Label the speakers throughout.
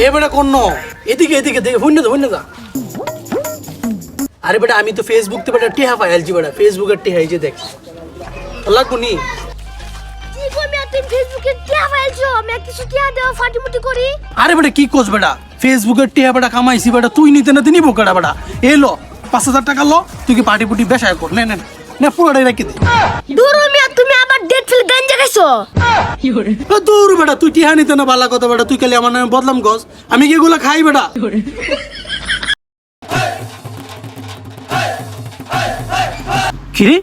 Speaker 1: এ বেটা কোন এদিকে এদিকে দেখে আরে বেটা আমি তো ফেসবুক তে বেটা টেহা বেটা ফেসবুকের টেহা এই যে দেখ। লাগবো নি? আরে বেটা কি কোস বেটা? ফেসবুকের টেহা বেটা কামাইছি বেটা তুই নিতে না তিনি বোকাটা বেটা? এলো পাঁচ হাজার টাকা লো তুই কি পার্টি পুটি বেসায় কর নে নে পুরোটাই রেখে দে।
Speaker 2: তুমি আবার ডেট ফিল গাঞ্জা খাইছো?
Speaker 1: দূর বেটা তুই টিহা নিতে না বালা কথা বেটা তুই খালি আমার নামে বদলাম গস আমি কি এগুলো খাই বেটা? কিরে?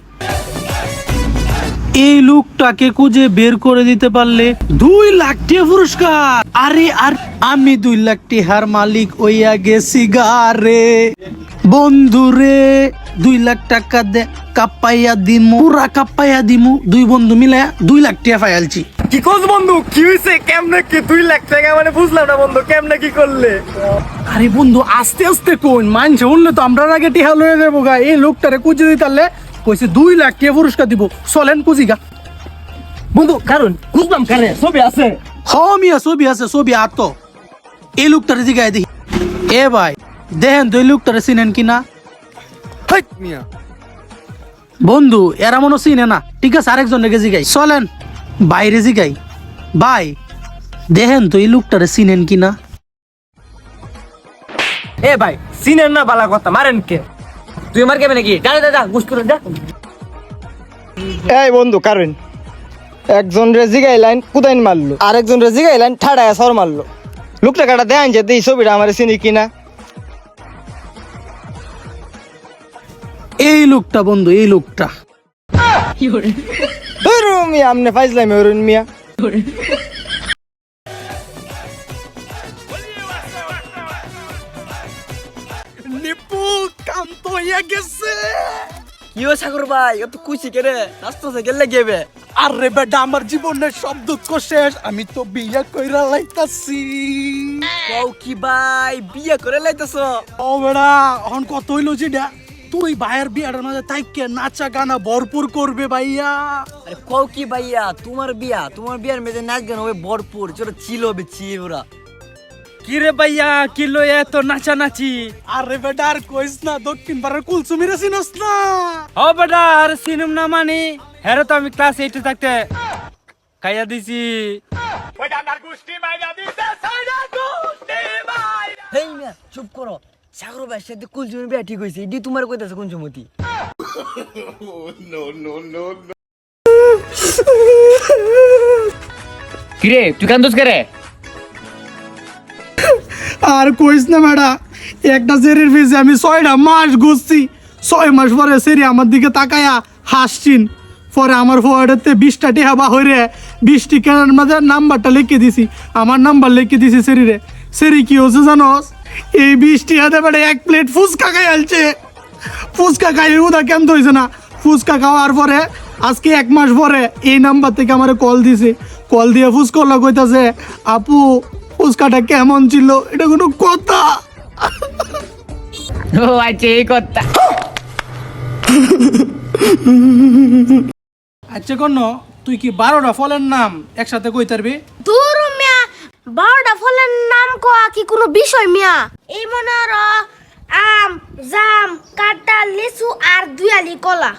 Speaker 1: এই লোকটাকে খুঁজে বের করে দিতে পারলে দুই লাখ টাকা পুরস্কার। আরে আর আমি দুই লাখ টাকার মালিক হইয়া গেছি গারে বন্ধুরে দুই লাখ টাকা দে কাপ্পাইয়া দিমু পুরা কাপ্পাইয়া দিমু দুই বন্ধু মিলে দুই লাখ টাকা ফাইলছি
Speaker 3: কি কোস বন্ধু? কি হইছে? কেমনে কি দুই লাখ টাকা? মানে বুঝলাম না বন্ধু কেমনে কি করলে?
Speaker 1: আরে বন্ধু আস্তে আস্তে কোন মানছে উনলে তো আমরা আগে টিহা লয়ে যাব গা। এই লোকটারে কুচি দিতালে কইছে দুই লাখ টাকা পুরস্কার দিব। চলেন কুচি গা।
Speaker 3: বন্ধু কারণ বুঝলাম কারে? ছবি আছে।
Speaker 1: হ মিয়া ছবি আছে ছবি আতো এই লোকটারে জিগায় দেখি। এ ভাই। দেখেন তো এই লোকটারে চিনেন কিনা?
Speaker 3: হাই! মিয়া।
Speaker 1: বন্ধু এরা মনে চিনে না। ঠিক আছে আরেকজন রেখে জিগাই। চলেন বাইরে জিগাই। ভাই দেখেন তো এই লোকটারে চিনেন কিনা?
Speaker 3: এ ভাই চিনেন না বালা কথা মারেন কে? তুই আমার কেমন নাকি যা যা গুস করে যা।
Speaker 4: এই বন্ধু কারণ। একজন রে জিগাইলাইন কুদাইন মারলো। আরেকজন রে জিগাইলাইন ঠাডায় সর মারলো। লোকটা কাটা দেন যে এই ছবিটা আমার চিনি কিনা?
Speaker 1: এই লোকটা বন্ধু এই লোকটা।
Speaker 4: মিয়া আমনে ফাইজলামি অরুণ মিয়া।
Speaker 1: নিপু কাম হইয়া গেছে।
Speaker 3: কি ও সাগর ভাই কুচি কেরে রাস্তা থেকে লেগেবে
Speaker 1: আরে বেটা আমার জীবনের সব দুঃখ শেষ। আমি তো বিয়া কইরা লাইতাছি।
Speaker 3: কও কি ভাই বিয়ে করে লাইতেছ?
Speaker 1: ও বেড়া এখন কত হইল যেটা? তুই ভাইয়ের বিয়াটার মাঝে তাইকে নাচা গানা ভরপুর করবে ভাইয়া।
Speaker 3: আরে কও কি ভাইয়া তোমার বিয়া তোমার বিয়ার মেয়েদের নাচ গান হবে ভরপুর ছোট চিল হবে চিল ওরা।
Speaker 5: কিরে ভাইয়া কিলো এত নাচানাচি?
Speaker 1: আরে বেটা আর কইস না দক্ষিণ পাড়ার কুলসুমিরে চিনস না।
Speaker 5: ও বেটা আর সিনেম না মানি। হ্যাঁ তো আমি ক্লাস এইটে থাকতে খাইয়া দিছি।
Speaker 3: হেই মিয়া চুপ করো। সাগর ভাই সাথে কুলজুমি বিয়া ঠিক হয়েছে? এটি তোমার কইতাছে কোন সমতি
Speaker 5: কিরে তুই কান্দোস করে?
Speaker 1: আর কইস না বেটা একটা সেরির পিছে আমি ছয়টা মাস ঘুরছি। ছয় মাস পরে সেরি আমার দিকে তাকায়া হাসছিন। পরে আমার ফোয়ার্ডেতে বিশটা টেহা বা হইরে বিশ টিকার মাঝে নাম্বারটা লিখে দিছি। আমার নাম্বার লিখে দিছি সেরিরে সেরি কি হচ্ছে জানোস? এই বিশ হাতে বেটা এক প্লেট ফুচকা খাই আলছে। ফুচকা খাই উদা কেমন হয়েছে না? ফুচকা খাওয়ার পরে আজকে এক মাস পরে এই নাম্বার থেকে আমার কল দিছে। কল দিয়ে ফুচকা কইতাছে আপু ফুচকাটা কেমন ছিল? এটা কোনো কথা?
Speaker 5: ও আচ্ছা এই কথা।
Speaker 1: আচ্ছা কোন তুই কি বারোটা ফলের নাম একসাথে কই তারবি
Speaker 2: মিয়া বারোটা ফলের নাম কোয়া কি কোনো বিষয়, মিয়া? এই মনে আর আম, জাম, কাঁঠাল, লিচু আর দুয়ালি কলা।